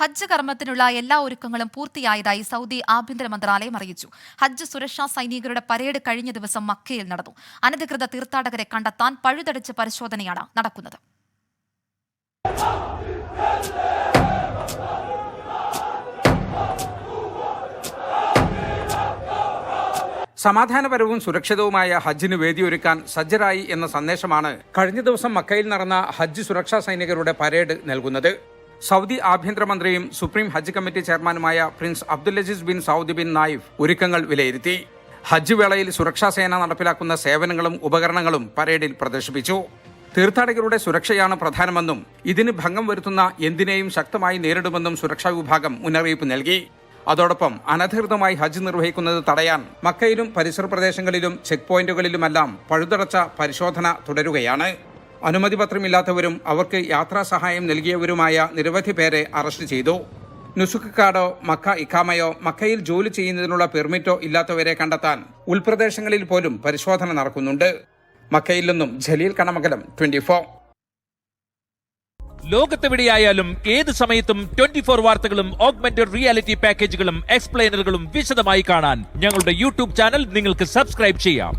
ഹജ്ജ് കർമ്മത്തിനുള്ള എല്ലാ ഒരുക്കങ്ങളും പൂർത്തിയായതായി സൗദി ആഭ്യന്തര മന്ത്രാലയം അറിയിച്ചു. ഹജ്ജ് സുരക്ഷാ സൈനികരുടെ പരേഡ് കഴിഞ്ഞ ദിവസം മക്കയിൽ നടന്നു. അനധികൃത തീർത്ഥാടകരെ കണ്ടെത്താൻ പഴുതടച്ച് പരിശോധനയാണ് നടക്കുന്നത്. സമാധാനപരവും സുരക്ഷിതവുമായ ഹജ്ജിന് വേദിയൊരുക്കാൻ സജ്ജരായി എന്ന സന്ദേശമാണ് കഴിഞ്ഞ ദിവസം മക്കയിൽ നടന്ന ഹജ്ജ് സുരക്ഷാ സൈനികരുടെ പരേഡ് നൽകുന്നത്. സൗദി ആഭ്യന്തരമന്ത്രിയും സുപ്രീം ഹജ്ജ് കമ്മിറ്റി ചെയർമാനുമായ prince Abdul Aziz bin Saudi bin Nayef ഒരുക്കങ്ങൾ വിലയിരുത്തി. ഹജ്ജ് വേളയിൽ സുരക്ഷാ സേന നടപ്പിലാക്കുന്ന സേവനങ്ങളും ഉപകരണങ്ങളും പരേഡിൽ പ്രദർശിപ്പിച്ചു. തീർത്ഥാടകരുടെ സുരക്ഷയാണ് പ്രധാനമെന്നും ഇതിന് ഭംഗം വരുത്തുന്ന എന്തിനേയും ശക്തമായി നേരിടുമെന്നും സുരക്ഷാ വിഭാഗം മുന്നറിയിപ്പ് നൽകി. അതോടൊപ്പം അനധികൃതമായി ഹജ്ജ് നിർവഹിക്കുന്നത് തടയാൻ മക്കയിലും പരിസര പ്രദേശങ്ങളിലും ചെക്ക് പോയിന്റുകളിലുമെല്ലാം പഴുതടച്ച പരിശോധന തുടരുകയാണ്. അനുമതി പത്രമില്ലാത്തവരും അവർക്ക് യാത്രാ സഹായം നൽകിയവരുമായ നിരവധി പേരെ അറസ്റ്റ് ചെയ്തു. നുസുക്ക് കാർഡോ മക്ക ഇഖാമയോ മക്കയിൽ ജോലി ചെയ്യുന്നതിനുള്ള പെർമിറ്റോ ഇല്ലാത്തവരെ കണ്ടെത്താൻ ഉൾപ്രദേശങ്ങളിൽ പോലും പരിശോധന നടക്കുന്നുണ്ട്. മക്കയിൽ നിന്നും ജലീൽ കണമകലം ട്വന്റി ഫോർ. ലോകത്തെവിടെയായാലും ഏത് സമയത്തും ട്വന്റി ഫോർ വാർത്തകളും ഓഗ്മെന്റഡ് റിയാലിറ്റി പാക്കേജുകളും എക്സ്പ്ലെയിനറുകളും വിശദമായി കാണാൻ ഞങ്ങളുടെ യൂട്യൂബ് ചാനൽ നിങ്ങൾക്ക് സബ്സ്ക്രൈബ് ചെയ്യാം.